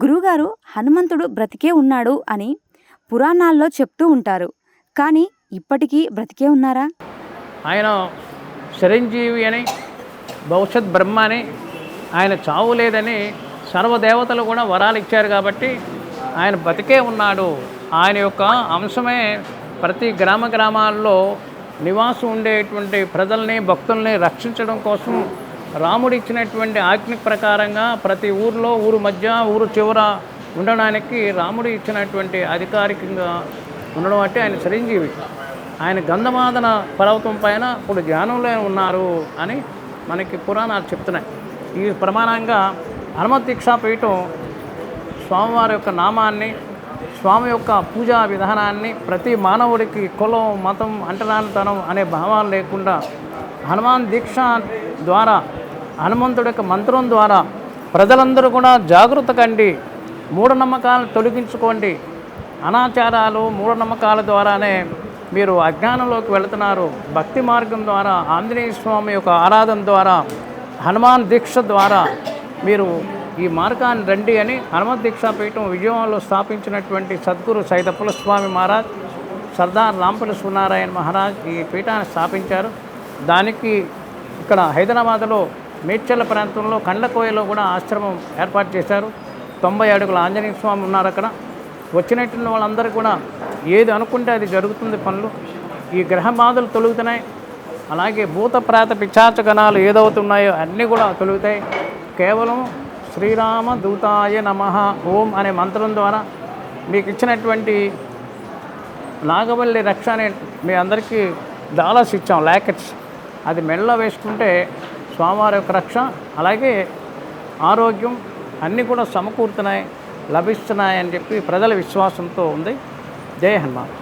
గురుగారు హనుమంతుడు బ్రతికే ఉన్నాడు అని పురాణాల్లో చెప్తూ ఉంటారు. కానీ ఇప్పటికీ బ్రతికే ఉన్నారా? ఆయన చిరంజీవి అని భవిష్యత్ బ్రహ్మ అని ఆయన చావు లేదని సర్వదేవతలు కూడా వరాలు ఇచ్చారు కాబట్టి ఆయన బతికే ఉన్నాడు. ఆయన యొక్క అంశమే ప్రతి గ్రామ గ్రామాల్లో నివాసం ఉండేటువంటి ప్రజల్ని భక్తుల్ని రక్షించడం కోసం రాముడు ఇచ్చినటువంటి ఆజ్ఞ ప్రకారంగా ప్రతి ఊర్లో ఊరు మధ్య ఊరు చివర ఉండడానికి రాముడు ఇచ్చినటువంటి అధికారికంగా ఉండడం అంటే ఆయన చిరంజీవి. ఆయన గంధమాదన పర్వతం పైన ఇప్పుడు ధ్యానంలో ఉన్నారు అని మనకి పురాణాలు చెప్తున్నాయి. ఈ ప్రమాణంగా హనుమత్ దీక్షాపీఠం స్వామివారి యొక్క నామాన్ని స్వామి యొక్క పూజా విధానాన్ని ప్రతి మానవుడికి కులం మతం అంటరానితనం అనే భావాలు లేకుండా హనుమాన్ దీక్ష ద్వారా హనుమంతుడి యొక్క మంత్రం ద్వారా ప్రజలందరూ కూడా జాగృత కండి. మూఢనమ్మకాలను తొలగించుకోండి. అనాచారాలు మూఢనమ్మకాల ద్వారానే మీరు అజ్ఞానంలోకి వెళుతున్నారు. భక్తి మార్గం ద్వారా ఆంజనేయ స్వామి యొక్క ఆరాధన ద్వారా హనుమాన్ దీక్ష ద్వారా మీరు ఈ మార్గాన్ని రండి అని హనుమత్ దీక్షాపీఠం విజయవాడలో స్థాపించినటువంటి సద్గురు సైదపుల స్వామి మహారాజ్ సర్దార్ రాంపల్లి సునారాయణ మహారాజ్ ఈ పీఠాన్ని స్థాపించారు. దానికి ఇక్కడ హైదరాబాద్లో మేడ్చల్ల ప్రాంతంలో కండ్లకోయలో కూడా ఆశ్రమం ఏర్పాటు చేశారు. తొంభై అడుగుల ఆంజనేయ స్వామి ఉన్నారు అక్కడ. వచ్చినట్టు వాళ్ళందరూ కూడా ఏది అనుకుంటే అది జరుగుతుంది పనులు. ఈ గ్రహ బాధలు తొలుగుతున్నాయి. అలాగే భూత ప్రాత పిచాచ గణాలు ఏదవుతున్నాయో అన్నీ కూడా తొలుగుతాయి. కేవలం శ్రీరామ దూతాయ నమ ఓం అనే మంత్రం ద్వారా మీకు ఇచ్చినటువంటి నాగవల్లి రక్ష అనే మీ అందరికీ డాలర్స్ ఇచ్చాం ల్యాకెట్స్ అది మెడలో వేసుకుంటే స్వామివారి యొక్క రక్ష అలాగే ఆరోగ్యం అన్నీ కూడా సమకూరుతున్నాయి లభిస్తున్నాయి అని చెప్పి ప్రజల విశ్వాసంతో ఉంది. జయ హనుమాన్.